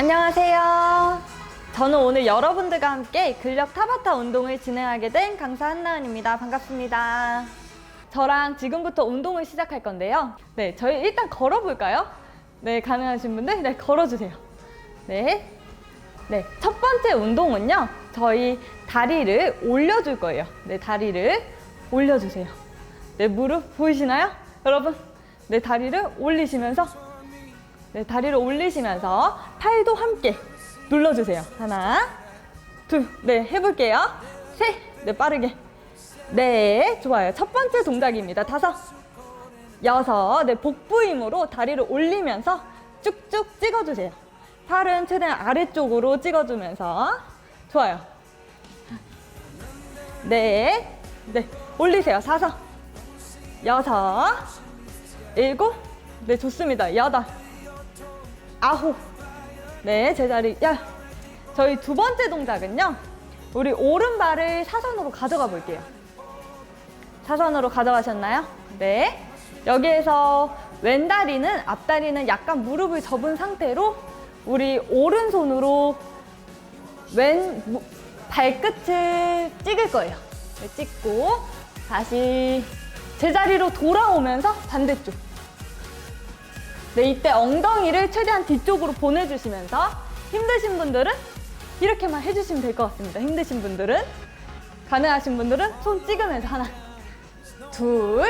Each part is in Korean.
안녕하세요. 저는 오늘 여러분들과 함께 근력 타바타 운동을 진행하게 된 강사 한나은입니다. 반갑습니다. 저랑 지금부터 운동을 시작할 건데요. 네, 저희 일단 걸어볼까요? 네, 가능하신 분들, 네, 걸어주세요. 네. 네, 첫 번째 운동은요. 저희 다리를 올려줄 거예요. 네, 다리를 올려주세요. 네, 무릎 보이시나요? 여러분, 네, 다리를 올리시면서 네, 다리를 올리시면서 팔도 함께 눌러주세요. 하나, 둘, 네, 해볼게요. 셋, 네, 빠르게. 네, 좋아요. 첫 번째 동작입니다. 다섯, 여섯, 네, 복부 힘으로 다리를 올리면서 쭉쭉 찍어주세요. 팔은 최대한 아래쪽으로 찍어주면서 좋아요. 네, 네, 올리세요. 다섯, 여섯, 일곱, 네, 좋습니다. 여덟, 아홉. 네, 제자리. 야, 저희 두 번째 동작은요. 우리 오른발을 사선으로 가져가 볼게요. 사선으로 가져가셨나요? 네. 여기에서 왼다리는 앞다리는 약간 무릎을 접은 상태로 우리 오른손으로 왼 무- 발끝을 찍을 거예요. 네, 찍고 다시 제자리로 돌아오면서 반대쪽. 네, 이때 엉덩이를 최대한 뒤쪽으로 보내주시면서 힘드신 분들은 이렇게만 해주시면 될 것 같습니다. 힘드신 분들은 가능하신 분들은 손 찍으면서 하나, 둘,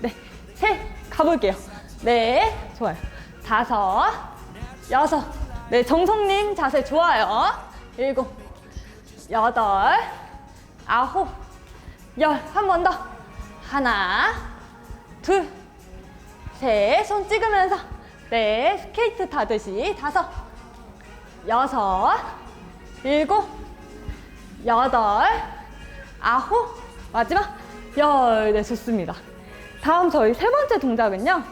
네, 셋 가볼게요. 네, 좋아요. 다섯, 여섯, 네, 정성님 자세 좋아요. 일곱, 여덟, 아홉, 열, 한 번 더. 하나, 둘, 셋, 손 찍으면서. 네, 스케이트 타듯이. 다섯, 여섯, 일곱, 여덟, 아홉, 마지막 열. 네, 좋습니다. 다음 저희 세 번째 동작은요.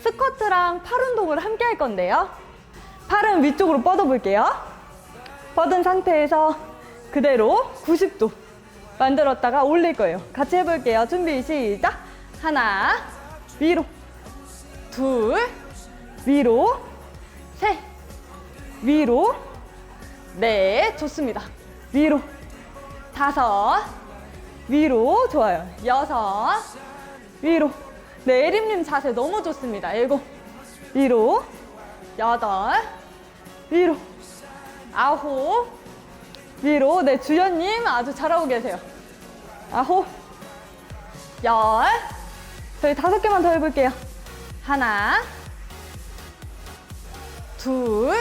스쿼트랑 팔 운동을 함께 할 건데요. 팔은 위쪽으로 뻗어 볼게요. 뻗은 상태에서 그대로 90도 만들었다가 올릴 거예요. 같이 해볼게요. 준비 시작. 하나, 위로, 둘, 위로, 셋, 위로, 네, 좋습니다. 위로, 다섯, 위로, 좋아요. 여섯, 위로. 네, 에림님 자세 너무 좋습니다. 일곱, 위로, 여덟, 위로, 아홉, 위로. 네, 주연님 아주 잘하고 계세요. 아홉, 열. 저희 다섯 개만 더 해볼게요. 하나, 둘,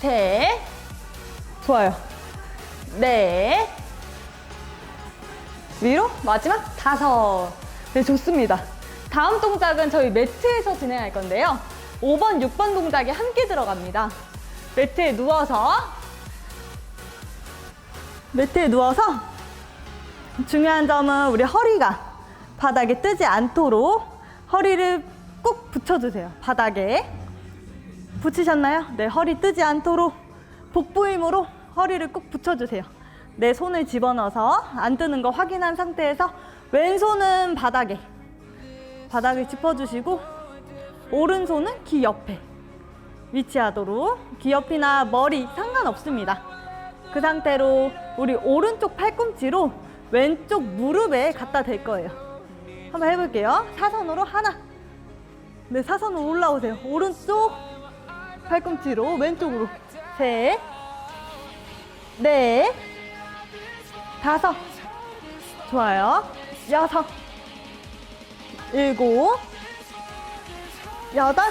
셋, 좋아요. 넷, 위로 마지막 다섯. 네, 좋습니다. 다음 동작은 저희 매트에서 진행할 건데요. 5번, 6번 동작이 함께 들어갑니다. 매트에 누워서 매트에 누워서 중요한 점은 우리 허리가 바닥에 뜨지 않도록 허리를 꾹 붙여주세요. 바닥에 붙이셨나요? 네, 허리 뜨지 않도록 복부 힘으로 허리를 꾹 붙여주세요. 내 손을 집어넣어서 안 뜨는 거 확인한 상태에서 왼손은 바닥에 바닥을 짚어주시고 오른손은 귀 옆에 위치하도록 귀 옆이나 머리 상관없습니다. 그 상태로 우리 오른쪽 팔꿈치로 왼쪽 무릎에 갖다 댈 거예요. 한번 해볼게요. 사선으로 하나. 네, 사선으로 올라오세요. 오른쪽 팔꿈치로 왼쪽으로. 셋. 넷. 다섯. 좋아요. 여섯. 일곱. 여덟.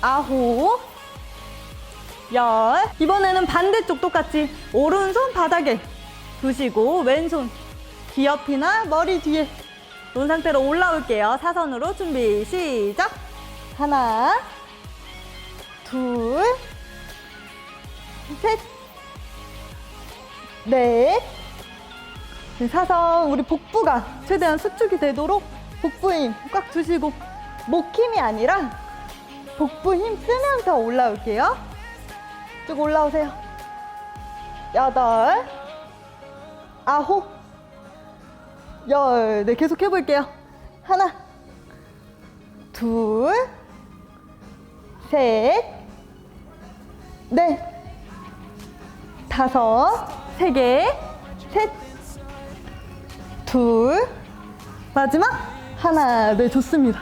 아홉. 열. 이번에는 반대쪽 똑같이 오른손 바닥에 두시고 왼손 귀 옆이나 머리 뒤에 놓은 상태로 올라올게요. 사선으로 준비 시작. 하나, 둘, 셋, 넷. 네, 사선 우리 복부가 최대한 수축이 되도록 복부 힘 꽉 주시고 목 힘이 아니라 복부 힘 쓰면서 올라올게요. 쭉 올라오세요. 여덟, 아홉, 열. 네, 계속 해볼게요. 하나, 둘, 셋, 넷, 다섯, 세 개, 셋, 둘, 마지막 하나, 네, 좋습니다.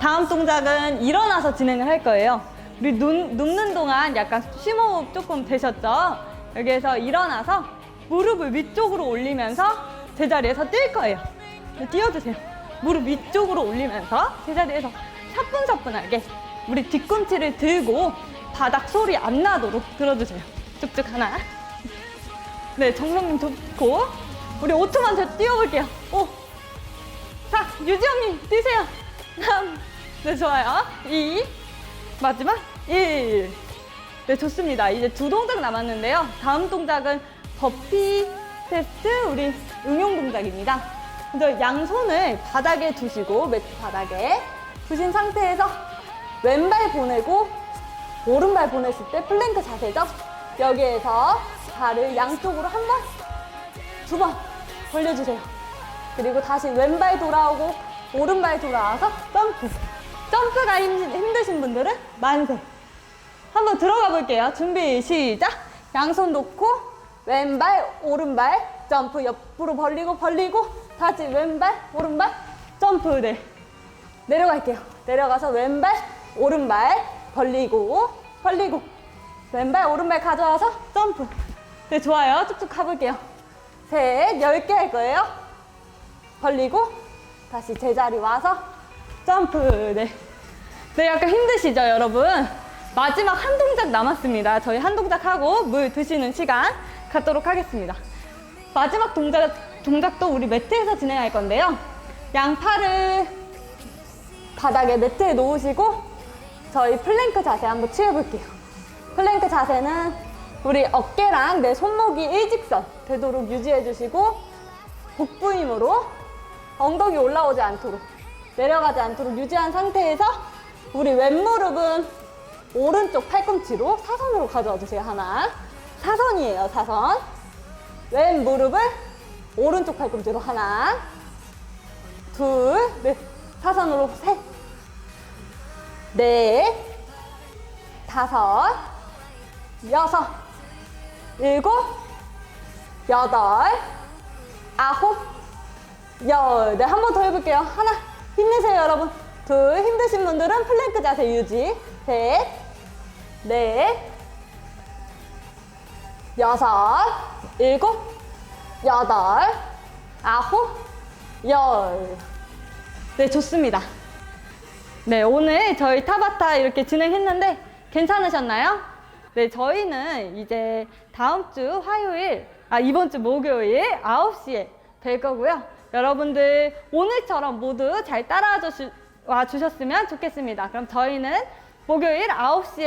다음 동작은 일어나서 진행을 할 거예요. 우리 눈, 눕는 동안 약간 심호흡 조금 되셨죠? 여기에서 일어나서 무릎을 위쪽으로 올리면서 제자리에서 뛸 거예요. 네, 뛰어주세요. 무릎 위쪽으로 올리면서 제자리에서 사뿐사뿐하게 우리 뒤꿈치를 들고 바닥 소리 안 나도록 들어주세요. 쭉쭉 하나. 네, 정성님 좋고. 우리 5초만 더 뛰어볼게요. 5, 자, 유지 언니 뛰세요. 3, 네, 좋아요. 2, 마지막 1. 네, 좋습니다. 이제 두 동작 남았는데요. 다음 동작은 버피 테스트 우리 응용 동작입니다. 먼저 양손을 바닥에 두시고 매트 바닥에 두신 상태에서 왼발 보내고 오른발 보냈을 때 플랭크 자세죠. 여기에서 발을 양쪽으로 한 번, 두 번 벌려주세요. 그리고 다시 왼발 돌아오고 오른발 돌아와서 점프. 점프가 힘, 힘드신 분들은 만세. 한번 들어가 볼게요. 준비 시작. 양손 놓고 왼발 오른발 점프 옆으로 벌리고 벌리고 다시 왼발 오른발 점프 네. 내려갈게요. 내려가서 왼발 오른발 벌리고 벌리고 왼발 오른발 가져와서 점프. 네 좋아요. 쭉쭉 가볼게요. 셋, 열 개 할 거예요. 벌리고 다시 제자리 와서 점프. 네. 네, 약간 힘드시죠, 여러분? 마지막 한 동작 남았습니다. 저희 한 동작 하고 물 드시는 시간 갖도록 하겠습니다. 마지막 동작, 동작도 우리 매트에서 진행할 건데요. 양팔을 바닥에 매트에 놓으시고 저희 플랭크 자세 한번 취해볼게요. 플랭크 자세는 우리 어깨랑 내 손목이 일직선 되도록 유지해주시고 복부 힘으로 엉덩이 올라오지 않도록 내려가지 않도록 유지한 상태에서 우리 왼무릎은 오른쪽 팔꿈치로 사선으로 가져와 주세요. 하나. 사선이에요. 사선. 왼 무릎을 오른쪽 팔꿈치로 하나. 둘. 넷. 사선으로 셋. 넷. 다섯. 여섯. 일곱. 여덟. 아홉. 열. 네, 한 번 더 해볼게요. 하나. 힘내세요, 여러분. 둘. 힘드신 분들은 플랭크 자세 유지. 셋. 넷. 여섯. 일곱. 여덟. 아홉. 열. 네, 좋습니다. 네, 오늘 저희 타바타 이렇게 진행했는데 괜찮으셨나요? 네, 저희는 이제 다음 주 화요일, 아, 이번 주 목요일 9시에 뵐 거고요. 여러분들 오늘처럼 모두 잘 따라와 주셨으면 좋겠습니다. 그럼 저희는 목요일 9시에